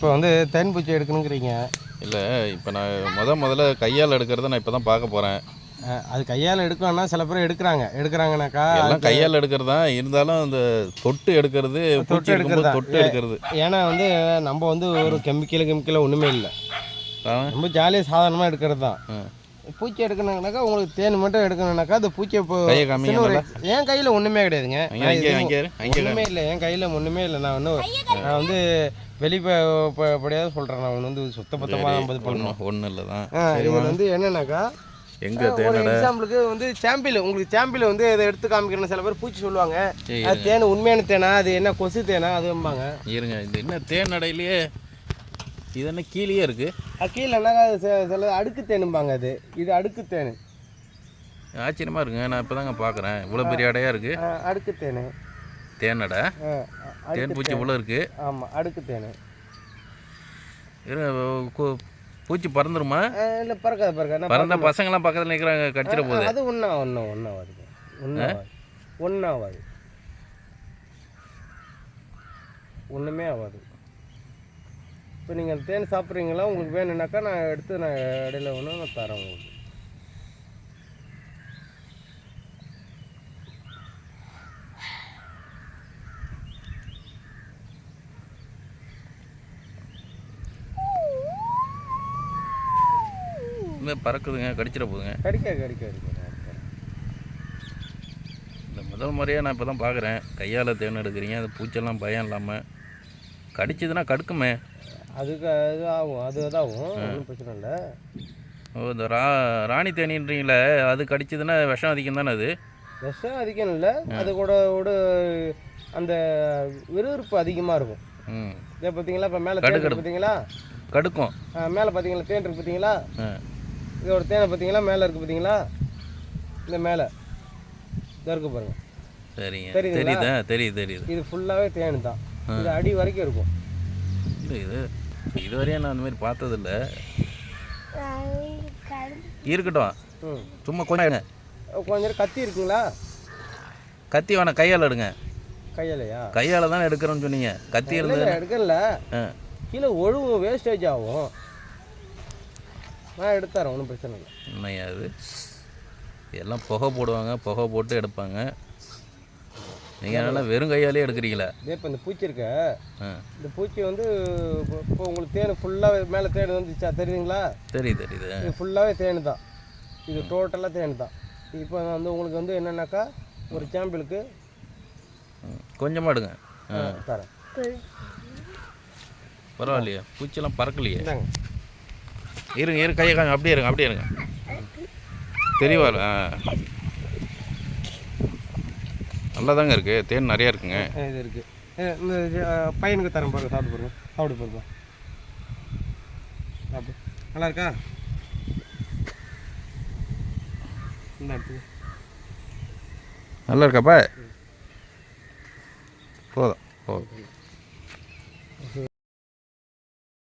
இப்போ வந்து தேன் பூச்சி எடுக்கணுங்கிறீங்க. இல்லை இப்போ நான் முத முதல்ல கையால் எடுக்கிறத நான் இப்போ தான் பார்க்க போகிறேன் அது கையால் எடுக்கணும்னா சில பேர் எடுக்கிறாங்க. எடுக்கிறாங்கனாக்கா எல்லாம் கையால் எடுக்கிறது? தான் இருந்தாலும் அந்த தொட்டு எடுக்கிறது பூச்சி இருக்கும்போது எடுக்கிறதா? தொட்டு எடுக்கிறது. ஏன்னா வந்து நம்ம வந்து ஒரு கெமிக்கல் கெமிக்கல் ஒன்றுமே இல்லை. ரொம்ப ஜாலியாக சாதாரணமாக எடுக்கிறது தான். பூச்சி எடுக்கணுங்கனாக்கா உங்களுக்கு தேன் மட்டும் எடுக்கணும்னாக்கா அந்த பூச்சியை இப்போ. என் கையில் ஒன்றுமே கிடையாதுங்க. ஒன்றுமே இல்லை என் கையில் ஒன்றுமே இல்லை. நான் வந்து நான் வந்து வெளிப்படையாக சொல்கிறேன் நான் ஒன்று வந்து சுத்தபத்தமாக ஐம்பது பண்ணணும். ஒன்றும் இல்லை தான். ஆ இதில் வந்து என்னன்னாக்கா எங்கே எக்ஸாம்பிளுக்கு வந்து சாம்பிள் உங்களுக்கு சாம்பிள் வந்து இதை எடுத்து காமிக்கிறேன்னு சில பேர் பூச்சி சொல்லுவாங்க. அது தேன் உண்மையான தேனா? அது என்ன கொசு தேனா? அதும்பாங்க. இருங்க இது என்ன தேனடையிலேயே இது என்ன கீழேயே இருக்குது அது கீழே என்னக்கா அது சில- அடுக்கு தேனும்பாங்க அது. இது அடுக்கு தேன். ஆச்சரியமாக இருக்குங்க. நான் இப்போ தாங்க பார்க்குறேன் இவ்வளோ பெரிய அடையாக இருக்குது அடுக்கு தேன். தேனடை தேன் பூச்சி இவ்வளோ இருக்குது ஆமாம் அடுக்கு தேன். பூச்சி பறந்துருமா? இல்லை பறக்காது பறக்காது. பறந்த பசங்களாம் பக்கத்தில் நிற்கிறாங்க கடிச்சிட போகுது. அது ஒன்றா ஒன்றா ஒன்றாவாது ஒன்றாவாது ஒன்றுமே ஆகாது இப்போ நீங்கள் தேன் சாப்பிட்றீங்களா? உங்களுக்கு வேணும்னாக்கா நான் எடுத்து நான் இடையில ஒன்று நான் தரேன் உங்களுக்கு. இந்த பறக்குதுங்க கடிச்சிட போகுதுங்க. கடிக்க கடிக்க கடிக்க இந்த முதல் முறையாக நான் இப்போ தான் பார்க்குறேன் கையால் தேன் எடுக்கிறீங்க அது பூச்செல்லாம் பயம் இல்லாமல் கடிச்சதுன்னா கடுக்குமே. அதுக்கு அது ஆகும் அது இதாகும் ஒன்றும் பிரச்சனை இல்லை. ஓ இந்த ரா ராணி தேனின்றீங்களே அது கடிச்சதுன்னா விஷம் அதிகம் தானே அது? விஷம் அதிகம் இல்லை அது கூட கூட அந்த விறுவிறுப்பு அதிகமாக இருக்கும். ம். இதை பார்த்தீங்களா இப்போ மேலே தேன் பார்த்தீங்களா? கடுக்கும். மேலே பார்த்தீங்களா தேன் இருக்கு பார்த்தீங்களா இதோட தேனை பார்த்தீங்களா மேலே இருக்கு பார்த்தீங்களா? இந்த மேலே. இதோ இருக்கு பாருங்க. சரிங்க? தெரியுதா? தெரியுது தெரியுது. இது ஃபுல்லாகவே தேன் தான். இது அடி வரைக்கும் இருக்கும். இது இதுவரையும் நான் அந்த மாதிரி பார்த்ததில்ல. இருக்கட்டும். சும்மா கொஞ்சம் எடுங்க. கொஞ்ச நேரம் கத்தி இருக்குங்களா? கத்தி வேணாம் கையால் எடுங்க. கையாலையா? கையால் தானே எடுக்கிறோன்னு சொன்னீங்க. கத்தி இருந்தது எடுக்கல. ஆ. கீழே ஒழுவும் வேஸ்டேஜ் ஆகும். நான் எடுத்தாரேன் ஒன்றும் பிரச்சனை இல்லை. என்னையா அது எல்லாம் புகை போடுவாங்க புகை போட்டு எடுப்பாங்க. நீங்கள் நல்லா வெறும் கையாலே எடுக்கிறீங்களா. இதே இப்போ இந்த பூச்சி இருக்க. இந்த பூச்சி வந்து இப்போ- உங்களுக்கு தேன் ஃபுல்லாக மேலே தேன் வந்துச்சா தெரியுதுங்களா? தெரியுது தெரியுது. இது ஃபுல்லாகவே தேன் தான். இது டோட்டலாக தேன் தான். இப்போ வந்து உங்களுக்கு வந்து என்னென்னாக்கா ஒரு சாம்பிளுக்கு ம், கொஞ்சமா எடுங்க. தரேன். பரவாயில்லையே. பூச்சியெல்லாம் பறக்கலையே. இருங்க இரு கையை காமி அப்படியே இருங்க அப்படியே இருங்க. தெரியவா ஆ. நல்லா தாங்க இருக்குது தேன் நிறையா இருக்குங்க. இது இருக்குது இந்த பையனுக்கு தரேன் பாருங்க சாப்பிட்டு பாருங்க. சாப்பிட்டு பாருங்க. சாப்பிடு. நல்லா இருக்கா? இந்த நல்லா இருக்காப்பா? போதும். போதும்.